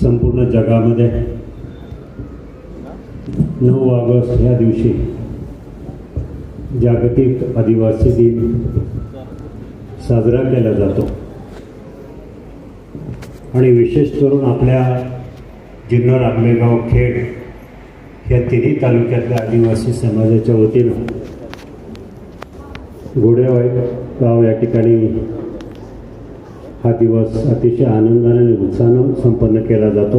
संपूर्ण जगामध्ये नऊ ऑगस्ट ह्या दिवशी जागतिक आदिवासी दिन साजरा केला जातो. आणि विशेष करून आपल्या जिन्नर आंबेगाव खेड या तिन्ही तालुक्यातल्या आदिवासी समाजाच्या वतीनं गोडेवाई गाव या ठिकाणी हा दिवस अतिशय आनंदाने आणि उत्साहानं संपन्न केला जातो.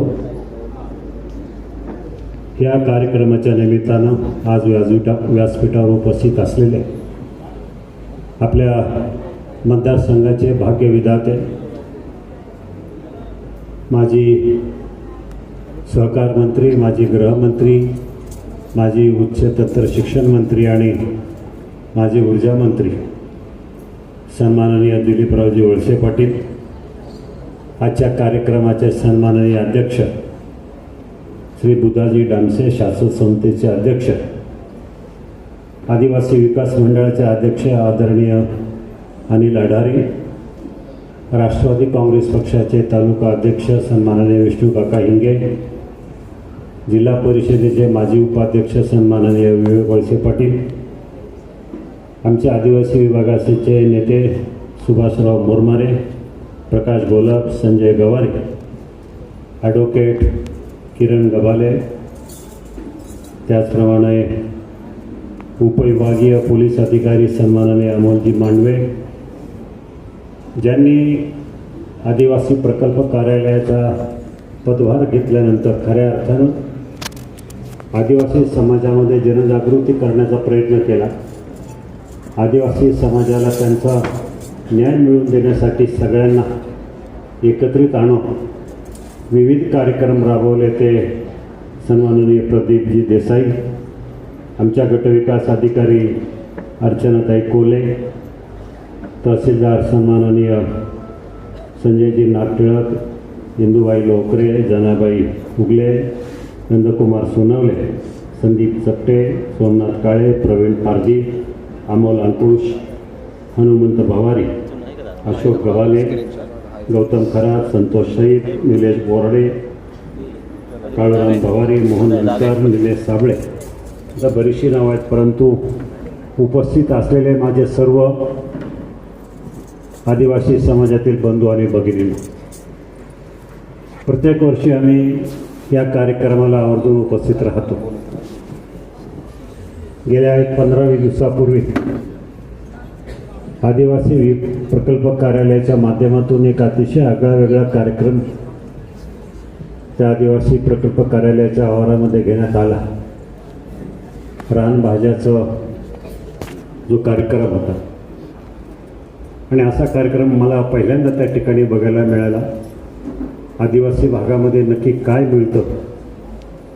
या कार्यक्रमाच्या निमित्तानं आज व्यासपीठा व्यासपीठावर उपस्थित असलेले आपल्या मतदारसंघाचे भाग्यविधाते माजी सहकार मंत्री माजी गृहमंत्री माजी उच्च तंत्र शिक्षण मंत्री आणि माजी ऊर्जा मंत्री सन्माननीय दिलीपरावजी वळसे पाटील आजच्या कार्यक्रमाचे सन्माननीय अध्यक्ष श्री बुधाजी डामसे शासन संस्थेचे अध्यक्ष आदिवासी विकास मंडळाचे अध्यक्ष आदरणीय अनिल अढारी राष्ट्रवादी काँग्रेस पक्षाचे तालुका अध्यक्ष सन्माननीय विष्णू काका हिंगे जिल्हा परिषदेचे माजी उपाध्यक्ष सन्माननीय विवेक वळसे पाटील आमचे आदिवासी विभागाचे नेते सुभाषराव मोरमारे प्रकाश गोलप संजय गवारे ॲडव्होकेट किरण गबाले त्याचप्रमाणे उपविभागीय पोलीस अधिकारी सन्मानाने अमोलजी मांडवे ज्यांनी आदिवासी प्रकल्प कार्यालयाचा पदभार घेतल्यानंतर खऱ्या अर्थानं आदिवासी समाजामध्ये जनजागृती करण्याचा प्रयत्न केला. आदिवासी समाजाला त्यांचा न्याय मिळवून देण्यासाठी सगळ्यांना एकत्रित आणून विविध कार्यक्रम राबवले ते सन्माननीय प्रदीपजी देसाई आमच्या गटविकास अधिकारी अर्चनाताई कोले तहसीलदार सन्माननीय संजयजी नागटिळक इंदूबाई लोकरे जनाबाई उगले नंदकुमार सोनवले संदीप चपटे सोमनाथ काळे प्रवीण पारदी अमोल अंकुश हनुमंत भवारी अशोक गव्हाले गौतम खरात संतोष शहीद निलेश बोर्डे काळूराम भवारी मोहन अंकर निलेश साबळे. आता बरीचशी नावं आहेत परंतु उपस्थित असलेले माझे सर्व आदिवासी समाजातील बंधू आणि भगिनी प्रत्येक वर्षी आम्ही या कार्यक्रमाला आवर्जून उपस्थित राहतो. गेल्या एक पंधरा वीस दिवसापूर्वी आदिवासी वि- प्रकल्प कार्यालयाच्या माध्यमातून एक अतिशय आगळा वेगळा कार्यक्रम त्या आदिवासी प्रकल्प कार्यालयाच्या आवारामध्ये घेण्यात आला. रानभाज्याचा जो कार्यक्रम होता. आणि असा कार्यक्रम मला पहिल्यांदा त्या ठिकाणी बघायला मिळाला. आदिवासी भागामध्ये नक्की काय मिळतं?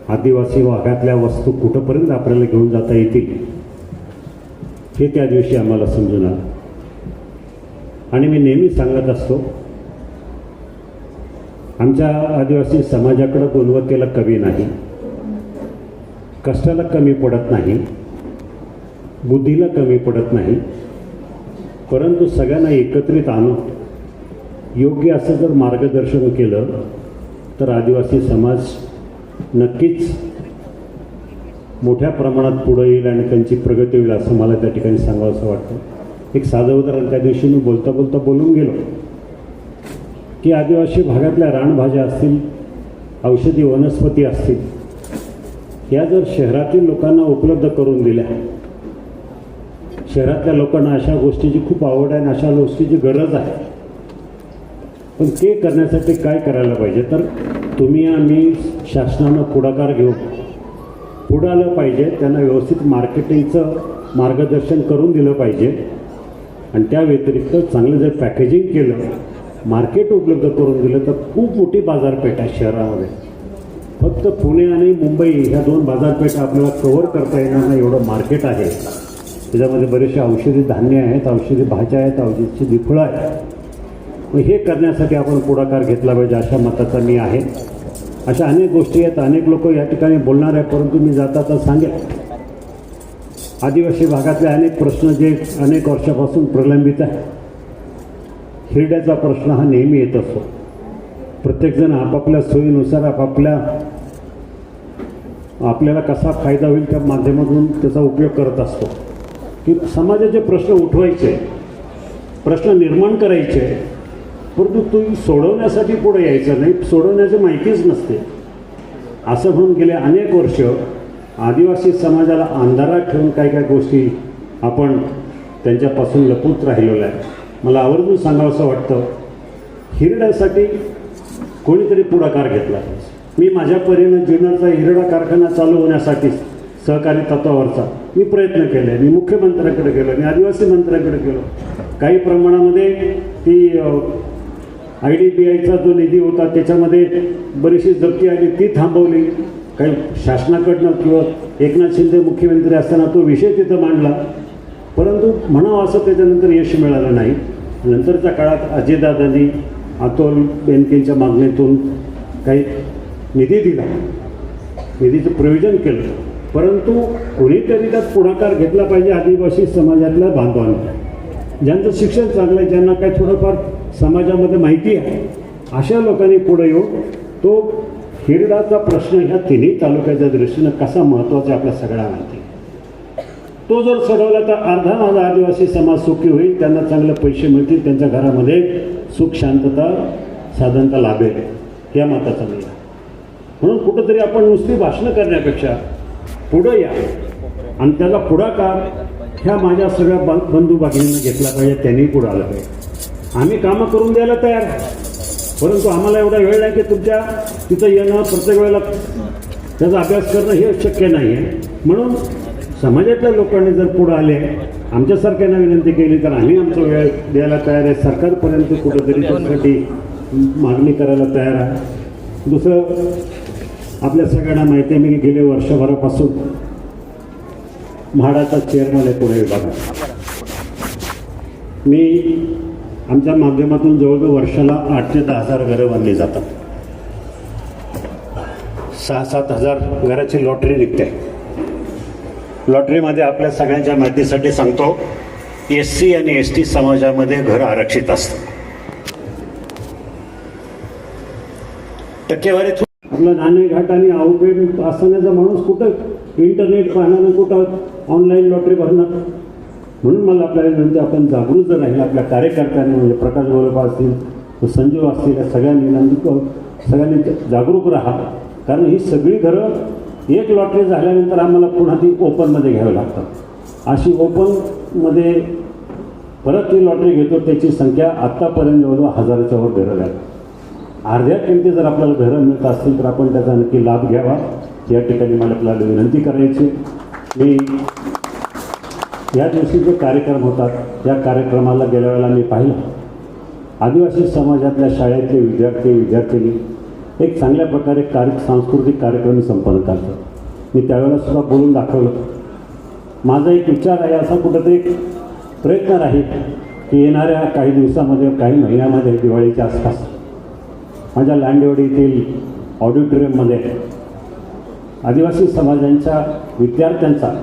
आदिवासी भागातल्या वस्तू कुठंपर्यंत आपल्याला घेऊन जाता येतील? हे त्या दिवशी आम्हाला समजून आलं. आणि मी नेहमी सांगत असतो आमच्या आदिवासी समाजाकडं गुणवत्तेला कमी नाही कष्टाला कमी पडत नाही बुद्धीला कमी पडत नाही परंतु सगळ्यांना एकत्रित आणून योग्य असं जर मार्गदर्शन केलं तर आदिवासी समाज नक्कीच मोठ्या प्रमाणात पुढं येईल आणि त्यांची प्रगती होईल असं मला त्या ठिकाणी सांगावं असं वाटतं. एक साधं उदाहरण त्या दिवशी मी बोलता बोलता बोलून गेलो. की आदिवासी भागातल्या रानभाज्या असतील औषधी वनस्पती असतील या जर शहरातील लोकांना उपलब्ध करून दिल्या. शहरातल्या लोकांना अशा गोष्टीची खूप आवड आहे आणि अशा गोष्टीची गरज आहे. पण ते करण्यासाठी काय करायला पाहिजे? तर तुम्ही आम्ही शासनानं पुढाकार घेऊ. पुढं आलं पाहिजे त्यांना व्यवस्थित मार्केटिंगचं मार्गदर्शन करून दिलं पाहिजे. आणि त्या व्यतिरिक्त चांगलं जर पॅकेजिंग केलं मार्केट उपलब्ध करून दिलं तर खूप मोठी बाजारपेठ आहे शहरामध्ये. फक्त पुणे आणि मुंबई ह्या दोन बाजारपेठा आपल्याला कव्हर करता येणार नाही एवढं मार्केट आहे. त्याच्यामध्ये बरेचसे औषधी धान्य आहेत औषधी भाज्या आहेत औषधीची विफळं आहेत. मग हे करण्यासाठी आपण पुढाकार घेतला पाहिजे अशा मताचा मी आहे. अशा अनेक गोष्टी आहेत अनेक लोक या ठिकाणी बोलणार आहे परंतु मी जाता तर सांगेल आदिवासी भागातले अनेक प्रश्न जे अनेक वर्षापासून प्रलंबित आहे. हिरड्याचा प्रश्न हा नेहमी येत असतो. प्रत्येकजण आपापल्या सोयीनुसार आपापल्या आपल्याला कसा फायदा होईल त्या माध्यमातून त्याचा उपयोग करत असतो. की समाजाचे प्रश्न उठवायचे प्रश्न निर्माण करायचे परंतु तो सोडवण्यासाठी पुढे यायचं नाही सोडवण्याची माहितीच नसते. असं म्हणून गेले अनेक वर्ष आदिवासी समाजाला अंधारात ठेवून काही काही गोष्टी आपण त्यांच्यापासून लपूत राहिलेलं आहे मला आवर्जून सांगावंसं वाटतं हिरड्यासाठी कोणीतरी पुढाकार घेतला मी माझ्या परीनं जुन्नरचा हिरडा कारखाना चालू होण्यासाठी सहकारी तत्वावरचा मी प्रयत्न केले मी मुख्यमंत्र्याकडे गेलो मी आदिवासी मंत्र्याकडे गेलो. काही प्रमाणामध्ये ती आय डी बी आयचा जो निधी होता त्याच्यामध्ये बरीचशी जप्ती आली ती थांबवली. काही शासनाकडनं किंवा एकनाथ शिंदे मुख्यमंत्री असताना तो विषय तिथं मांडला. परंतु म्हणावं असं त्याच्यानंतर यश मिळालं नाही. नंतरच्या काळात अजितदादांनी अतोल बेनकेंच्या मागणीतून काही निधी दिला. निधीचं प्रयोजन केलं. परंतु कोणीतरी त्यात पुढाकार घेतला पाहिजे आदिवासी समाजातल्या बांधवांना. ज्यांचं शिक्षण चांगलं आहे ज्यांना काही थोडंफार समाजामध्ये माहिती आहे अशा लोकांनी पुढे येऊन तो हिरडाचा प्रश्न ह्या तिन्ही तालुक्याच्या दृष्टीनं कसा महत्त्वाचा आहे आपल्या सगळ्या माहिती. तो जर सोडवला तर अर्धा माझा आदिवासी समाज सुखी होईल त्यांना चांगले पैसे मिळतील त्यांच्या घरामध्ये सुख शांतता साधनता लाभेल या मताचा मी. म्हणून कुठंतरी आपण नुसती भाषणं करण्यापेक्षा पुढं या. आणि त्याचा पुढाकार ह्या माझ्या सगळ्या बंधू भगिनींना घेतला पाहिजे त्यांनी पुढं आलं पाहिजे. आम्ही कामं करून द्यायला तयार आहे. परंतु आम्हाला एवढा वेळ नाही की तुमच्या तिथं येणं प्रत्येक वेळेला त्याचा अभ्यास करणं हे शक्य नाही आहे म्हणून समाजातल्या लोकांनी जर पुढं आले आमच्यासारख्यांना विनंती केली तर आम्ही आमचा वेळ द्यायला तयार आहे. सरकारपर्यंत कुठंतरी त्यासाठी मागणी करायला तयार आहे. दुसरं आपल्या सगळ्यांना माहिती आहे मी गेले वर्षभरापासून म्हाडाचा चेअरमन आहे पुणे विभागात. मी आमच्या माध्यमातून जवळजवळ वर्षाला आठ ते दहा हजार घरं बांधली जातात. सहा सात हजार घराची लॉटरी निघते. लॉटरीमध्ये आपल्या सगळ्यांच्या माहितीसाठी सांगतो. एस सी आणि एस टी समाजामध्ये घर आरक्षित असतं टक्केवारीत हो- आपला नाणेघाट आणि आऊपेठ असण्याचा माणूस कुठं? इंटरनेट पाहणार कुठं? ऑनलाईन लॉटरी भरणार. म्हणून मला आपल्याला विनंती आपण जागृत जर राहील आपल्या कार्यकर्त्यांनी म्हणजे प्रकाश गोलपा असतील संजीव असतील या सगळ्यांनी विनंती सगळ्यांनी जागरूक राहा. कारण ही सगळी घरं एक लॉटरी झाल्यानंतर आम्हाला पुन्हा ती ओपनमध्ये घ्यावी लागतात. अशी ओपनमध्ये परत ती लॉटरी घेतो त्याची संख्या आत्तापर्यंत जवळजवळ हजाराच्या वर घरं झाली अर्ध्या किमती जर आपल्याला घरं मिळत असतील तर आपण त्याचा नक्की लाभ घ्यावा. या ठिकाणी मला आपल्याला विनंती करायची मी या दिवशी जो कार्यक्रम होतात या कार्यक्रमाला गेल्या वेळेला मी पाहिलं. आदिवासी समाजातल्या शाळेतले विद्यार्थी विद्यार्थिनी एक चांगल्या प्रकारे कार्य सांस्कृतिक कार्यक्रम संपन्न करतात. मी त्यावेळेला सुद्धा बोलून दाखवलं. माझा एक विचार आहे असा कुठंतरी एक प्रयत्न राहील की येणाऱ्या काही दिवसामध्ये काही महिन्यामध्ये दिवाळीच्या आसपास माझ्या लांडेवाडी येथील ऑडिटोरियममध्ये आदिवासी समाजांच्या विद्यार्थ्यांचा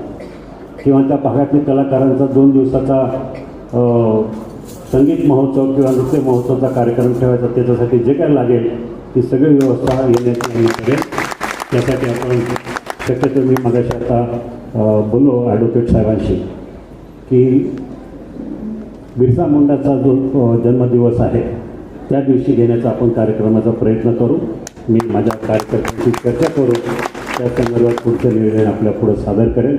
किंवा त्या भागातील कलाकारांचा दोन दिवसाचा संगीत महोत्सव किंवा नृत्य महोत्सवाचा कार्यक्रम ठेवायचा त्याच्यासाठी जे काय लागेल ती सगळी व्यवस्था येण्याची करेल त्यासाठी आपण शक्यतो मी मगाशी आता बोलो बोललो ॲडव्होकेट साहेबांशी की बिरसा मुंडाचा जो जन्मदिवस आहे त्या दिवशी घेण्याचा आपण कार्यक्रमाचा प्रयत्न करू. मी माझ्या कार्यकर्त्यांशी चर्चा करू. त्या संदर्भात पुढचं निवेदन आपल्या पुढं सादर करेन.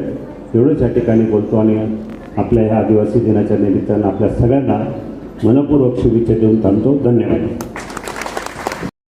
एवढंच या ठिकाणी बोलतो आणि आपल्या ह्या आदिवासी दिनाच्या निमित्तानं आपल्या सगळ्यांना मनपूर्वक शुभेच्छा देऊन थांबतो. धन्यवाद.